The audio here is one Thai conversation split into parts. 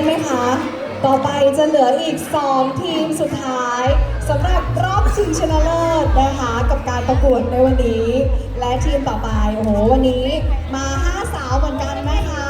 นไหมคะ ต่อไปจะเหลืออีก 2 ทีมสุดท้ายสำหรับรอบชิงชนะเลิศนะคะกับการประกวดในวันนี้ และทีมต่อไปโอ้โหวันนี้มา 5 สาวเหมือนกันไหมคะ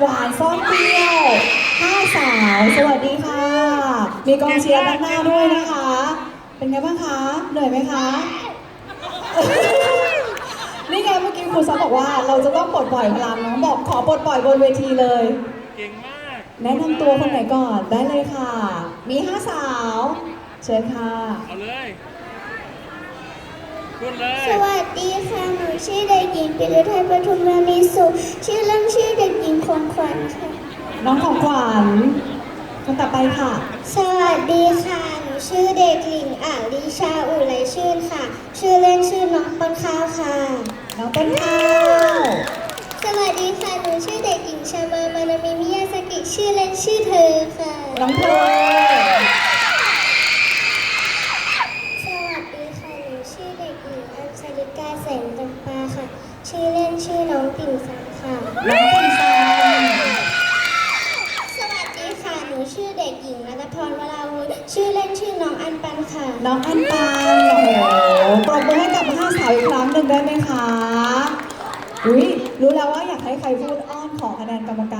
หวานซ่อนเปรี้ยวห้าสาว สวัสดีค่ะ มีกองเชียร์ด้านหน้าด้วยนะคะ เป็นไงบ้างคะ เหนื่อยไหมคะ นี่ไงเมื่อกี้ครูซับบอกว่าเราจะต้องปลดปล่อยพลังน้องบอกขอปลดปล่อยบนเวทีเลย เก่งมาก แนะนำตัวคนไหนก่อนได้เลยค่ะ มีห้าสาว เชิญค่ะ เอาเลยพูดเลย สวัสดีค่ะหนู ชื่อเด็กหญิงปิรุไทยปทุมรานีสุขชื่อเล่นชื่อเด็กหญิงคงขวัญค่ะ น้องของขวัญคนต่อไปค่ะ สวัสดีค่ะ หนูชื่อเด็กหญิงอาลิชาอุไรชื่นค่ะ ชื่อเล่นชื่อน้องต้นข้าวค่ะ น้องต้นข้าวสวัสดีค่ะ หนูชื่อเด็กหญิงชามามานามิมิยาสกิ ชื่อเล่นชื่อเธอค่ะ น้องเธอ สวัสดีค่ะ หนูชื่อเด็กหญิง อัญชลิกาแสงจำปาค่ะ ชื่อเล่นชื่อน้องปิ่นสังค่ะ น้องปิ่นซันสวัสดีค่ะ หนูชื่อเด็กหญิงนัทพรวราวุฒิชื่อเล่นชื่อน้องอันปันค่ะ น้องอันปันโอ้โหปรบมือให้กับห้าสาวอีกครั้งหนึ่งได้ไหมคะ อุ้ยรู้แล้วว่าอยากให้ใครพูดอ้อนขอคะแนนกรรมการ